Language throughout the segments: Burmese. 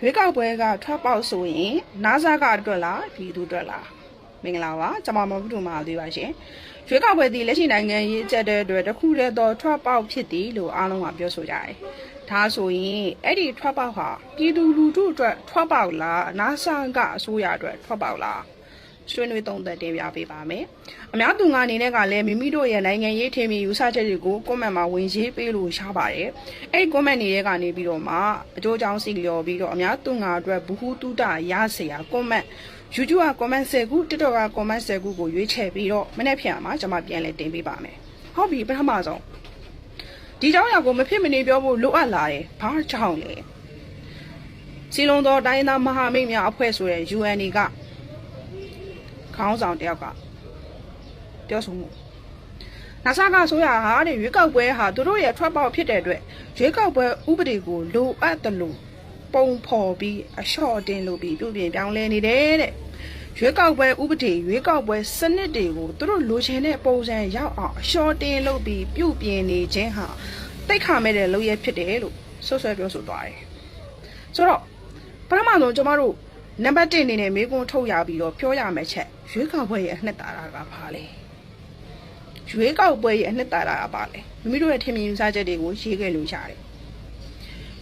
ရွေးကောက်ပွဲကထွက်ပေါက်ဆိုရင်နာဆာကအတွက်လားပြည်သူအတွက်လားမင်္ဂလာပါကျွန်မမဘုဒ္ဓမာသေးပါရှင်ရွေးကောက်ပွဲဒီလက်ရှိနိုင်ငံရေးအကျက်တဲ့အတွက်တစ်ခုတည်းသောထွက်ပေါက်ဖြစ်သည်လို့အားလုံးကပြောဆိုကြတယ်ဒါဆိုရင်အဲ့ဒီထွက်ပေါက်ဟာပြည်သူလူထုအတွက်ထွက်ပေါက်လားနာဆာကအစိုးရအတွက်ထွက်ပေါက်လား ဆွေးနွေးသုံးသပ်တင်ပြပေးပါမယ်။အများသူငါအနေနဲ့ကလည်းမိမိတို့ရဲ့နိုင်ငံရေးထင်မြင်ယူဆချက်တွေကို comment မှာဝင်ရေးပေးလို့ရပါတယ်။အဲ့ဒီ comment တွေထဲကနေပြီးတော့မှအကျိုးကြောင့်စီလျော်ပြီးတော့အများသူငါအတွက်ဘူးဟုတုတရเสีย comment YouTube က comment 10ခု TikTok က comment 10ခုကိုရွေးချယ်ပြီးတော့မနေ့ဖြန်မှာကျွန်မပြန်လည်တင်ပေးပါမယ်။ဟုတ်ပြီပထမဆုံးဒီเจ้าရောက်ကိုမဖြစ်မနေပြောဖို့လိုအပ်လာတယ်။ဘာကြောင့်လဲ။စီလုံးတော်တိုင်းသားမဟာမိတ်များအဖွဲ့ဆိုတဲ့ UNA က ခေါင်းဆောင်တယောက်ကပြောဆိုမှုနာဆာကဆိုရဟာတဲ့ရွေးကောက်ပွဲဟာသူတို့ရဲ့ထွက်ပေါက်ဖြစ်တဲ့အတွက်ရွေးကောက်ပွဲဥပဒေကိုလိုအပ်တယ်လို့ပုံဖော်ပြီးအလျှော့တင်လို့ပြီးပြုပြင်ပြောင်းလဲနေတယ်တဲ့ရွေးကောက်ပွဲဥပဒေရွေးကောက်ပွဲစနစ်တွေကိုသူတို့လိုချင်တဲ့ပုံစံရောက်အောင်အလျှော့တင်လို့ပြီးပြုပြင်နေခြင်းဟာတိတ်ခါမဲ့တဲ့လုပ်ရဖြစ်တယ်လို့ဆွဆွဲပြောဆိုသွားတယ်ဆိုတော့ပထမဆုံးကျွန်တော်တို့ နံပါတ်1အနေနဲ့မေးခွန်းထုတ်ရပြီးတော့ပြောရမယ့်ချက်ရွေးကောက်ပွဲရဲ့အနှစ်သာရကဘာလဲရွေးကောက်ပွဲရဲ့အနှစ်သာရကဘာလဲမိမိတို့ရဲ့ထင်မြင်ယူဆချက်တွေကိုရေးခဲ့လို့ရတယ်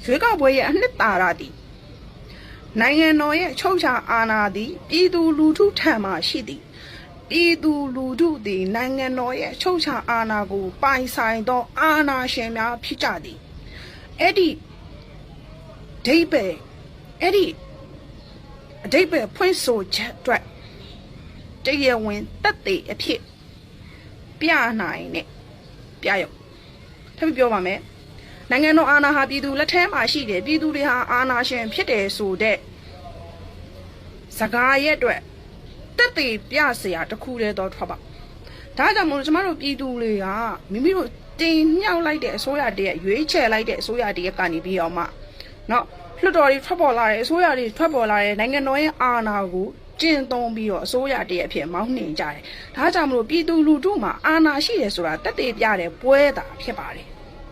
ရွေးကောက်ပွဲရဲ့အနှစ်သာရသည်နိုင်ငံတော်ရဲ့ချုပ်ချာအာဏာသည်ပြည်သူလူထုထံမှရှိသည်ပြည်သူလူထုသည်နိုင်ငံတော်ရဲ့ချုပ်ချာအာဏာကိုပိုင်ဆိုင်သောအာဏာရှင်များဖြစ်ကြသည်အဲ့ဒီဒိဗ္ဗေအဲ့ဒီ အတိတ်ပဲဖွင့်ဆိုချက်အတွက်တရားဝင်တက်သေးအဖြစ်ပြနိုင်နဲ့ပြရုံထပ်ပြီးပြောပါမယ်နိုင်ငံတော်အာဏာဟာပြည်သူလက်ထဲမှာရှိတယ်ပြည်သူတွေဟာအာဏာရှင်ဖြစ်တယ်ဆိုတဲ့စကားရဲ့အတွက်တက်သေးပြเสียတခုတည်းတော့ထွက်ပါဒါကြောင့်မို့လို့ကျမတို့ပြည်သူတွေကမိမိတို့တင်မြှောက်လိုက်တဲ့အစိုးရတည်းရွေးချယ်လိုက်တဲ့အစိုးရတည်းကနေပြီးအောင်မှเนาะ လွှတ်တော်တွေထွက်ပေါ်လာတယ်အစိုးရတွေထွက်ပေါ်လာတယ်နိုင်ငံတော်ရဲ့အာဏာကိုကျင့်သုံးပြီးတော့အစိုးရတည်းအဖြစ်မောင်းနှင်ကြတယ်။ဒါကြောင့်မလို့ပြည်သူလူထုမှာအာဏာရှိတယ်ဆိုတာတက်သေးပြတဲ့ပွဲတာဖြစ်ပါတယ်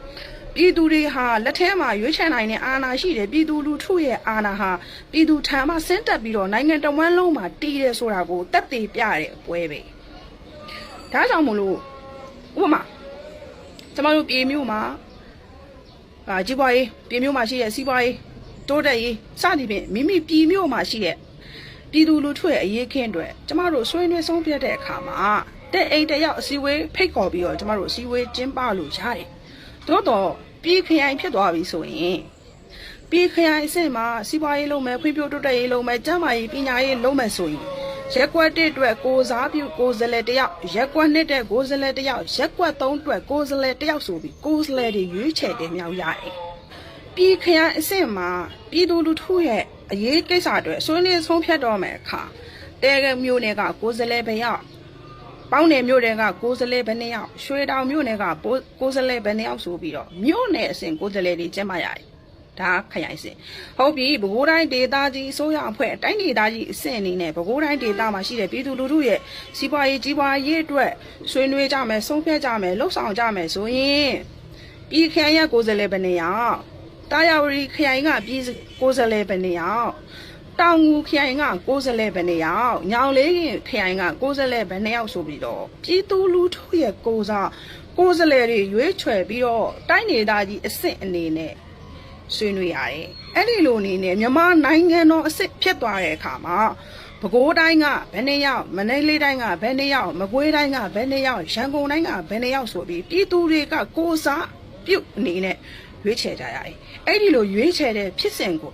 ။ပြည်သူတွေဟာလက်ထဲမှာရွေးချယ်နိုင်တဲ့အာဏာရှိတယ်ပြည်သူလူထုရဲ့အာဏာဟာပြည်သူထံမှဆင်းတက်ပြီးတော့နိုင်ငံတော်ဝန်လုံးမှာတည်တယ်ဆိုတာကိုတက်သေးပြတဲ့ပွဲပဲ။ဒါကြောင့်မလို့ဥပမာကျမတို့ပြည်မျိုးမှာအာကြီးပွားရေးပြည်မျိုးမှာရှိတဲ့စီးပွားရေး တိုးတက်ရေးစသည်ဖြင့်မိမိပြည်မြို့မှာရှိတဲ့ပြည်သူလူထုရဲ့အရေးခင်းအတွက်ကျမတို့ဆွေးနွေးဆုံးဖြတ်တဲ့အခါမှာတဲ့အိမ်တယောက်အစည်းအဝေးဖိတ်ခေါ်ပြီးတော့ကျမတို့အစည်းအဝေးကျင်းပလို့ရတယ်။သို့တော့ပြည်ခရိုင်ဖြစ်သွားပြီဆိုရင်ပြည်ခရိုင်အဆင့်မှာစီးပွားရေးလုပ်မယ်ဖွံ့ဖြိုးတိုးတက်ရေးလုပ်မယ်ကျန်းမာရေးပညာရေးလုပ်မယ်ဆိုရင်ရက်ကွက်တစ်အတွက်ကိုစားပြုကိုယ်စားလှယ်တယောက်ရက်ကွက်နှစ်တဲ့ကိုယ်စားလှယ်တယောက်ရက်ကွက်သုံးအတွက်ကိုယ်စားလှယ်တယောက်ဆိုပြီးကိုယ်စားလှယ်တွေရွေးချယ်တင်မြောက်ရတယ်။ ပြည်ခရိုင်အဆင့်မှာပြည်သူလူထုရဲ့အရေးကိစ္စတွေဆွေးနွေးဆုံးဖြတ်တော့မယ်အခါတဲကမျိုးနယ်ကကိုယ်စလဲဘယောက်ပေါင်းနယ်မြို့နယ်ကကိုယ်စလဲဘယ်နှစ်ယောက်ရွှေတောင်မြို့နယ်ကကိုယ်စလဲဘယ်နှစ်ယောက်ဆိုပြီးတော့မြို့နယ်အဆင့်ကိုယ်စလဲတွေကျင်းပရတယ်ဒါခရိုင်စင်ဟုတ်ပြီပဲခူးတိုင်းဒေသကြီးအစိုးရအဖွဲ့တိုင်းဒေသကြီးအဆင့်အနေနဲ့ပဲခူးတိုင်းဒေသမှာရှိတဲ့ပြည်သူလူထုရဲ့စီးပွားရေးကြီးပွားရေးအတွက်ဆွေးနွေးကြမယ်ဆုံးဖြတ်ကြမယ်လှုပ်ဆောင်ကြမယ်ဆိုရင်ပြည်ခရိုင်ရဲ့ကိုယ်စားလှယ်ဘယ်နှစ်ယောက် တာယာဝတီခရိုင်ကပြည်ကိုယ်စားလှယ်ဘယ်နှစ်ယောက်တောင်ငူခရိုင်ကကိုယ်စားလှယ်ဘယ်နှစ်ယောက်ညောင်လေးခရိုင်ကကိုယ်စားလှယ်ဘယ်နှစ်ယောက်ဆိုပြီးတော့ပြည်သူလူထုရဲ့ကိုယ်စားကိုယ်စားလှယ်တွေရွေးချယ်ပြီးတော့တိုင်းဒေသကြီးအစ်စ်အနေနဲ့ဆွေးနွေးရတယ်အဲ့ဒီလိုအနေနဲ့မြန်မာနိုင်ငံတော်အစ်စ်ဖြစ်သွားတဲ့အခါမှာပဲခူးတိုင်းကဘယ်နှစ်ယောက်မန္တလေးတိုင်းကဘယ်နှစ်ယောက်မကွေးတိုင်းကဘယ်နှစ်ယောက်ရန်ကုန်တိုင်းကဘယ်နှစ်ယောက်ဆိုပြီးပြည်သူတွေကကိုယ်စားပြုတ်အနေနဲ့ ရွေးချယ်ကြရတယ်။အဲ့ဒီလိုရွေးချယ်တဲ့ဖြစ်စဉ်ကို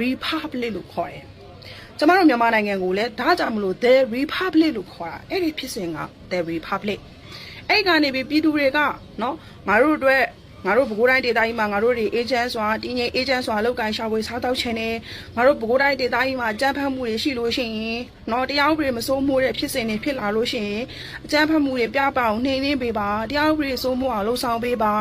Republic လို့ခေါ်တယ်။ကျမတို့မြန်မာနိုင်ငံကိုလည်းဒါကြောင့်မလို့ The Republic လို့ခေါ်တာအဲ့ဒီဖြစ်စဉ်က The Republic အဲ့ကနေပြီးပြည်သူတွေကနော်ငါတို့အတွက် ငါတို့ပဲခူးတိုင်းဒေသကြီးမှာငါတို့တွေ agent စွာတင်းငယ် agent စွာလောက်ကန်ရှာဖွေစားတောက်ချင်တယ်ငါတို့ပဲခူးတိုင်းဒေသကြီးမှာအကြမ်းဖက်မှုတွေရှိလို့ရှိရင်တော့တရားဥပဒေမစိုးမိုးတဲ့ဖြစ်စဉ်တွေဖြစ်လာလို့ရှိရင်အကြမ်းဖက်မှုတွေပြပအောင်နှိမ်နှင်းပေးပါတရားဥပဒေစိုးမိုးအောင်လှုံ့ဆော်ပေးပါ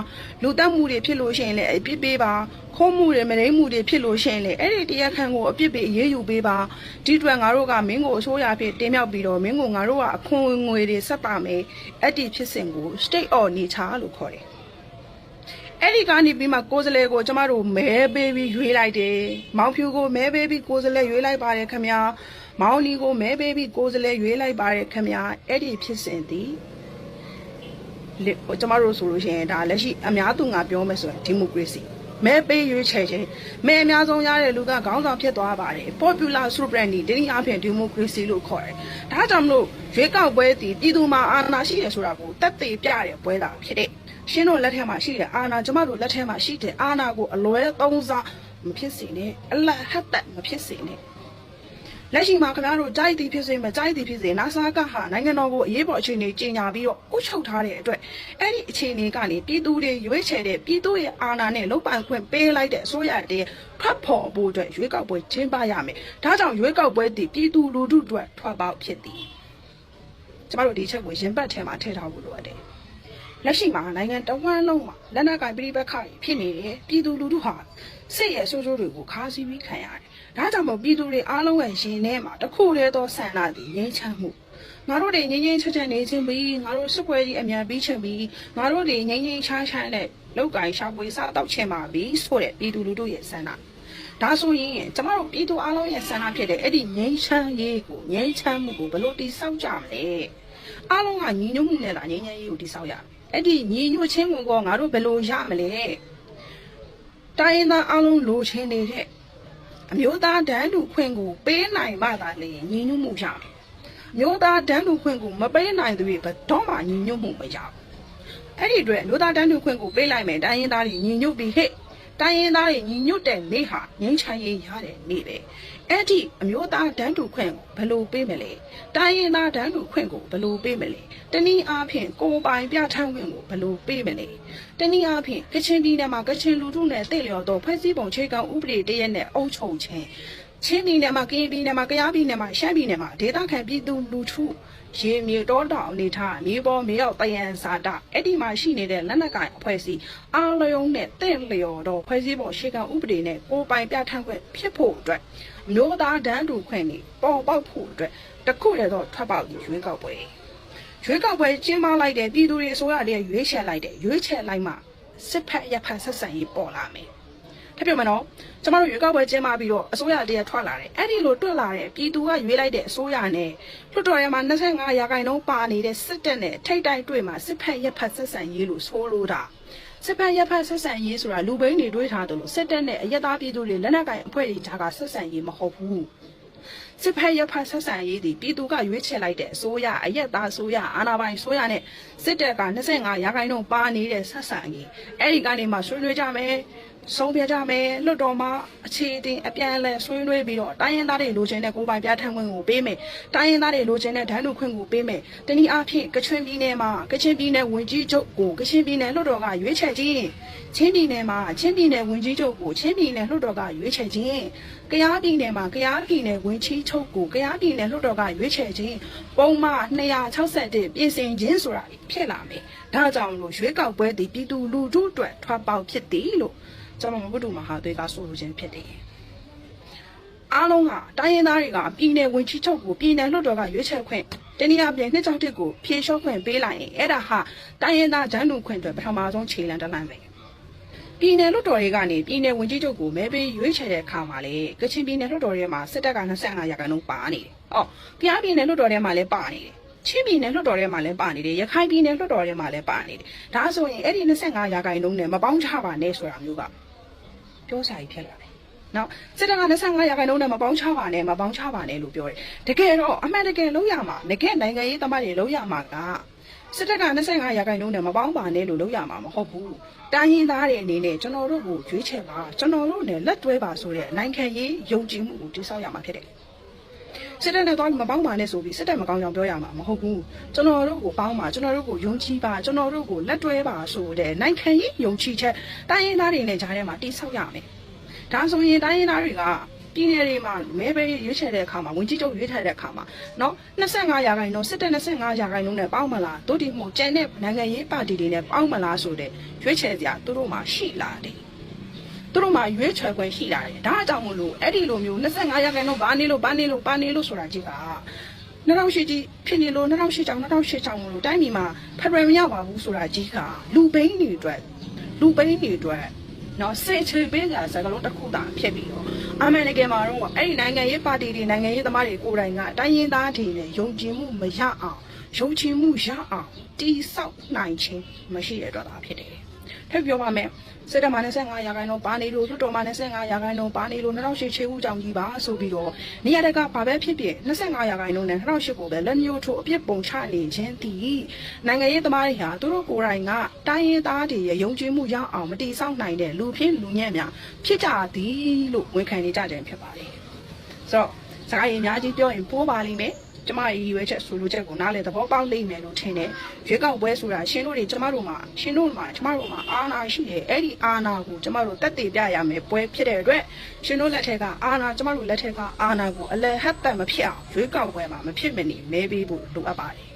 လူတက်မှုတွေဖြစ်လို့ရှိရင်လည်းအပြစ်ပေးပါခိုးမှုတွေမရင်းမှုတွေဖြစ်လို့ရှိရင်လေအဲ့ဒီတရားခံကိုအပြစ်ပေးအရေးယူပေးပါဒီအတွက်ငါတို့ကမင်းကိုအစိုးရဖြစ်တင်မြောက်ပြီးတော့မင်းကိုငါတို့ကအခွန်ငွေတွေဆက်ပါမယ်အဲ့ဒီဖြစ်စဉ်ကို state of nature လို့ခေါ်တယ် အဲ့ဒီကနေပြီးမှကိုယ်စလဲကိုကျမတို့မဲပေးပြီးရွေးလိုက်တယ်မောင်ဖြူကိုမဲပေးပြီးကိုယ်စလဲရွေးလိုက်ပါတယ်ခင်ဗျာမောင်နီကိုမဲပေးပြီးကိုယ်စလဲရွေးလိုက်ပါတယ်ခင်ဗျာအဲ့ဒီဖြစ်စဉ်သည်လေဟိုကျမတို့ဆိုလို့ရှိရင်ဒါလက်ရှိအများသူငါပြောမယ်ဆိုရင်ဒီမိုကရေစီမဲပေးရွေးချယ်ခြင်းမဲအများဆုံးရတဲ့လူကခေါင်းဆောင်ဖြစ်သွားပါတယ် popular sovereignty ဒီနည်းအားဖြင့်ဒီမိုကရေစီလို့ခေါ်တယ်ဒါကြောင့်မလို့ရွေးကောက်ပွဲတည်ပြည်သူမှာအာဏာရှိတယ်ဆိုတာကိုတက်သေးပြတဲ့ပွဲတာဖြစ်တဲ့ ရှင်းတို့လက်ထက်မှာရှိတဲ့အာဏာကျမတို့လက်ထက်မှာရှိတဲ့အာဏာကိုအလွဲသုံးစားမဖြစ်စေနဲ့အလတ်ဟတ်တက်မဖြစ်စေနဲ့လက်ရှိမှာခင်ဗျားတို့ကြိုက်သည်ဖြစ်စေမကြိုက်သည်ဖြစ်စေနာဆာကဟာနိုင်ငံတော်ကိုအရေးပေါ်အခြေအနေကြီးညာပြီးတော့အုပ်ချုပ်ထားတဲ့အတွက်အဲ့ဒီအခြေအနေကနေပြည်သူတွေရွေးချယ်တဲ့ပြည်သူရဲ့အာဏာနဲ့လုံပိုင်ခွင့်ပေးလိုက်တဲ့အစိုးရတည်းထွက်ဖို့ဖို့အတွက်ရွေးကောက်ပွဲကျင်းပရမယ်။ဒါကြောင့်ရွေးကောက်ပွဲတည်ပြည်သူလူထုအတွက်ထွက်ပေါက်ဖြစ်သည်။ကျမတို့ဒီချက်ကိုရင်ပတ်ထဲမှာထည့်ထားဖို့လိုအပ်တယ်။ လက်ရှိမှာနိုင်ငံတဝန်းလုံးမှာလက်နက်ကင်ပြည်ပခါဖြစ်နေတယ်ပြည်သူလူထုဟာစစ်ရဲ့ဆိုးဆိုးတွေကိုခါးစည်းပြီးခံရတယ်။ဒါကြောင့်မို့ပြည်သူတွေအားလုံးရဲ့ရှင်ထဲမှာတစ်ခုတည်းသောဆန္ဒတည်ငြိမ်းချမ်းမှုငါတို့တွေငြိမ်းငြိမ်းချမ်းချမ်းနေခြင်းပြီးငါတို့စစ်ပွဲကြီးအမြန်ပြီးချင်ပြီးငါတို့တွေငြိမ်းငြိမ်းချမ်းချမ်းနဲ့လောက်ကင်ရှာဖွေစားတော့ချင်ပါပြီဆိုတဲ့ပြည်သူလူထုရဲ့ဆန္ဒဒါဆိုရင်ကျမတို့ပြည်သူအားလုံးရဲ့ဆန္ဒဖြစ်တဲ့အဲ့ဒီငြိမ်းချမ်းရေးကိုငြိမ်းချမ်းမှုကိုဘယ်လိုတည်ဆောက်ကြမလဲအားလုံးကညီညွတ်မှုနဲ့လားငြိမ်းချမ်းရေးကိုတည်ဆောက်ရမယ် အဲ့ဒီညီညွတ်ခြင်းကိုငါတို့ဘယ်လိုရမလဲတိုင်းရင်းသားအားလုံးလိုချင်နေတဲ့အမျိုးသားတန်းတူခွင့်ကိုပေးနိုင်မှသာလေညီညွတ်မှုရမယ်မျိုးသားတန်းတူခွင့်ကိုမပေးနိုင်သူတွေဘယ်တော့မှညီညွတ်မှုမရဘူးအဲ့ဒီအတွက်မျိုးသားတန်းတူခွင့်ကိုပေးလိုက်မယ်တိုင်းရင်းသားတွေညီညွတ်ပြီးဟဲ့တိုင်းရင်းသားတွေညီညွတ်တဲ့နေ့ဟာငင်းချမ်းရေးရတဲ့နေ့ပဲ အဲ့ဒီအမျိုးသားတန်းတူခွင့်ကိုဘယ်လိုပေးမလဲတိုင်းရင်းသားတန်းတူခွင့်ကိုဘယ်လိုပေးမလဲတနည်းအားဖြင့်ကိုယ်ပိုင်ပြဋ္ဌာန်းခွင့်ကိုဘယ်လိုပေးမလဲတနည်းအားဖြင့်ကချင်ပြည်နယ်မှာကချင်လူထုနဲ့တည့်လျော်သောဖွဲ့စည်းပုံခြေကံဥပဒေတရက်နဲ့အုပ်ချုပ်ခြင်းချင်းပြည်နယ်မှာကရင်ပြည်နယ်မှာကယားပြည်နယ်မှာရှမ်းပြည်နယ်မှာဒေသခံပြည်သူလူထု ရေမြေတောတောင်အနေထားမြေပေါ်မြေရောက်တယံစာတအဲ့ဒီမှာရှိနေတဲ့လက်နက်ကိုင်အဖွဲ့အစည်းအားလုံးနဲ့တင့်လျော်တော့ဖွဲ့စည်းပုံရှေ့ကဥပဒေနဲ့ကိုယ်ပိုင်ပြဋ္ဌာန်းခွင့်ဖြစ်ဖို့အတွက်မျိုးသားဒန်းတူခွင့်တွေပေါ်ပေါက်ဖို့အတွက်တခုတည်းတော့ထွက်ပေါက်ပြီးရွေးကောက်ပွဲရွေးကောက်ပွဲကျင်းပလိုက်တဲ့ပြည်သူတွေအစိုးရတွေရွေးချယ်လိုက်တဲ့ရွေးချယ်လိုက်မှစစ်ဖက်ရဖက်ဆက်ဆံရေးပေါ်လာမယ် ထပ်ပြောမယ်နော်ကျမတို့ရွေးကောက်ပွဲကျင်းပပြီးတော့အစိုးရတည်းထွက်လာတယ်အဲ့ဒီလိုတွက်လာတဲ့ပြည်သူကရွေးလိုက်တဲ့အစိုးရနဲ့လွှတ်တော်ထဲမှာ25ရာခိုင်နှုန်းပါနေတဲ့စစ်တပ်နဲ့ထိတ်တိုက်တွေ့မှာစစ်ဖက်ရက်ဖက်ဆက်ဆံရေးလို့ဆိုလိုတာစစ်ဖက်ရက်ဖက်ဆက်ဆံရေးဆိုတာလူဘိန်းတွေတွေးထားတယ်လို့စစ်တပ်နဲ့အရက်သားပြည်သူတွေလက်နက်ကင်အဖွဲ့တွေကြားကဆက်ဆံရေးမဟုတ်ဘူးစစ်ဖက်ရက်ဖက်ဆက်ဆံရေးဒီပြည်သူကရွေးချယ်လိုက်တဲ့အစိုးရအရက်သားအစိုးရအာဏာပိုင်အစိုးရနဲ့စစ်တပ်က25ရာခိုင်နှုန်းပါနေတဲ့ဆက်ဆံရေးအဲ့ဒီကနေမှဆွေးနွေးကြမယ် ဆုံးဖြတ်ကြမယ်လွတ်တော်မှာအခြေတင်အပြန်အလှန်ဆွေးနွေးပြီးတော့တိုင်းရင်းသားတွေလိုချင်တဲ့ကိုယ်ပိုင်ပြဋ္ဌာန်းခွင့်ကိုပေးမယ်တိုင်းရင်းသားတွေလိုချင်တဲ့ဒဏ်လူခွင့်ကိုပေးမယ်တနည်းအားဖြင့်ကချင်ပြည်နယ်မှာကချင်ပြည်နယ်ဝင်ကြီးချုပ်ကိုကချင်ပြည်နယ်လွတ်တော်ကရွေးချယ်ခြင်းချင်းပြည်နယ်မှာချင်းပြည်နယ်ဝင်ကြီးချုပ်ကိုချင်းပြည်နယ်လွတ်တော်ကရွေးချယ်ခြင်းကယားပြည်နယ်မှာကယားပြည်နယ်ဝင်ကြီးချုပ်ကိုကယားပြည်နယ်လွတ်တော်ကရွေးချယ်ခြင်းပုံမှန်261ပြင်ဆင်ခြင်းဆိုတာဖြစ်လာမယ်ဒါကြောင့်လို့ရွေးကောက်ပွဲတည်ပြည်သူလူထုအတွက်ထွက်ပေါက်ဖြစ်သည်လို့ ကျွန်တော်မဘုဒ္ဓမဟာသွေးကဆိုလိုခြင်းဖြစ်တယ်အားလုံးကတိုင်းရင်းသားတွေကပြည်နယ်ဝင်ကြီးချုပ်ကိုပြည်နယ်လွှတ်တော်ကရွေးချယ်ခွင့်တနည်းအားဖြင့်နှစ်ကြောင့်တစ်ကိုဖြေလျှော့ခွင့်ပေးလိုက်ရင်အဲ့ဒါဟာတိုင်းရင်းသားဂျန်လူခွင့်အတွက်ပထမဆုံးခြေလှမ်းတစ်လမ်းပဲပြည်နယ်လွှတ်တော်တွေကနေပြည်နယ်ဝင်ကြီးချုပ်ကိုမဲပေးရွေးချယ်တဲ့အခါမှာလေကချင်ပြည်နယ်လွှတ်တော်ထဲမှာစစ်တပ်က25ရာခိုင်နှုန်းပါနေတယ်။အော်ကြားပြည်နယ်လွှတ်တော်ထဲမှာလည်းပါနေတယ်။ချင်းပြည်နယ်လွှတ်တော်ထဲမှာလည်းပါနေတယ်။ရခိုင်ပြည်နယ်လွှတ်တော်ထဲမှာလည်းပါနေတယ်။ဒါဆိုရင်အဲ့ဒီ25ရာခိုင်နှုန်းနဲ့မပေါင်းချပါနဲ့ဆိုတာမျိုးက ပြောစာကြီးဖြစ်လာတယ်။နောက်စစ်တပ်က25ရာခိုင်နှုန်းနဲ့မပေါင်းချပါနဲ့မပေါင်းချပါနဲ့လို့ပြောတယ်။တကယ်တော့အမှန်တကယ်လုံးရမှာငကဲနိုင်ငံရေးသမားတွေလုံးရမှာကစစ်တပ်က25ရာခိုင်နှုန်းနဲ့မပေါင်းပါနဲ့လို့လုံးရမှာမဟုတ်ဘူး။တိုင်းရင်းသားတွေအနေနဲ့ကျွန်တော်တို့ကိုရွေးချယ်ပါကျွန်တော်တို့နဲ့လက်တွဲပါဆိုတဲ့နိုင်ငံရေးယုံကြည်မှုကိုတိစောက်ရမှာဖြစ်တယ်။ စစ်တပ်နဲ့တော့မပေါင်းပါနဲ့ဆိုပြီးစစ်တပ်မကောင်းကြောင်ပြောရမှာမဟုတ်ဘူးကျွန်တော်တို့ကိုပေါင်းပါကျွန်တော်တို့ကိုယုံကြည်ပါကျွန်တော်တို့ကိုလက်တွဲပါဆိုတဲ့နိုင်ငံရေးယုံကြည်ချက်တိုင်းရင်းသားတွေနဲ့ကြားထဲမှာတိဆောက်ရမယ်ဒါဆိုရင်တိုင်းရင်းသားတွေကပြည်နယ်တွေမှာမဲပေးရွေးချယ်တဲ့အခါမှာဝင်ကြီးချုပ်ရွေးထည့်တဲ့အခါမှာနော်25ရာခိုင်နှုန်းစစ်တပ်25ရာခိုင်နှုန်းနဲ့ပေါင်းမလားတို့ဒီမို့ကျန်တဲ့နိုင်ငံရေးပါတီတွေနဲ့ပေါင်းမလားဆိုတဲ့ရွေးချယ်စရာသူတို့မှာရှိလာတယ် သူတို့မှရွေးချယ်ခွင့်ရှိလာတယ်ဒါအကြောင်းမလို့အဲ့ဒီလိုမျိုး25ရာခိုင်နှုန်းဘာနေလို့ဘာနေလို့ဘာနေလို့ဆိုတာကြီးက2008ကြီးဖြစ်နေလို့2008ကြောင်2008ကြောင်မလို့တိုင်းပြည်မှာဖက်ဒရယ်မရပါဘူးဆိုတာကြီးကလူဘိန်းတွေအတွက်လူပိန်းတွေအတွက်နော်စေချေပေးကြစကလုံးတစ်ခုတာဖြစ်ပြီးတော့အမေရိကန်မှာတော့အဲ့ဒီနိုင်ငံရေးပါတီတွေနိုင်ငံရေးသမားတွေကိုယ်တိုင်ကတိုင်းရင်းသားတွေနဲ့ယုံကြည်မှုမရအောင်ယုံကြည်မှုရအောင်တိဆောက်နိုင်ခြင်းမရှိတဲ့အတွက်သာဖြစ်တယ်ထပ်ပြောပါမယ် စစ်တပ်မှာ25ရာခိုင်နှုန်းပါနေလို့လွှတ်တော်မှာ25ရာခိုင်နှုန်းပါနေလို့2008ချေဦးကြောင်ကြီးပါဆိုပြီးတော့နေရာတကဘာပဲဖြစ်ဖြစ်25ရာခိုင်နှုန်းနဲ့2008ကိုပဲလက်မျိုးထိုးအပြစ်ပုံချနေခြင်းတည်နိုင်ငံရေးသမားတွေဟာသူတို့ကိုယ်တိုင်ကတိုင်းရင်းသားတွေရဲ့ယုံကြည်မှုရအောင်မတိဆောက်နိုင်တဲ့လူဖြစ်လူညံ့များဖြစ်ကြသည်လို့ဝန်ခံနေကြခြင်းဖြစ်ပါတယ်ဆိုတော့စကားရည်အများကြီးပြောရင်ပိုးပါလိမ့်မယ် ကျမရဲ့ရည်ရွယ်ချက်ဆိုလိုချက်ကိုနားလည်သဘောပေါက်လိမ့်မယ်လို့ထင်တယ်။ရွေးကောက်ပွဲဆိုတာရှင်တို့တွေကျမတို့မှာရှင်တို့မှာကျမတို့မှာအာဏာရှိတယ်။အဲ့ဒီအာဏာကိုကျမတို့တက်တည်ပြရမယ်ပွဲဖြစ်တဲ့အတွက်ရှင်တို့လက်ထက်ကအာဏာကျမတို့လက်ထက်ကအာဏာကိုအလယ်ဟတ်သက်မဖြစ်အောင်ရွေးကောက်ပွဲမှာမဖြစ်မနေမဲပေးဖို့လိုအပ်ပါတယ်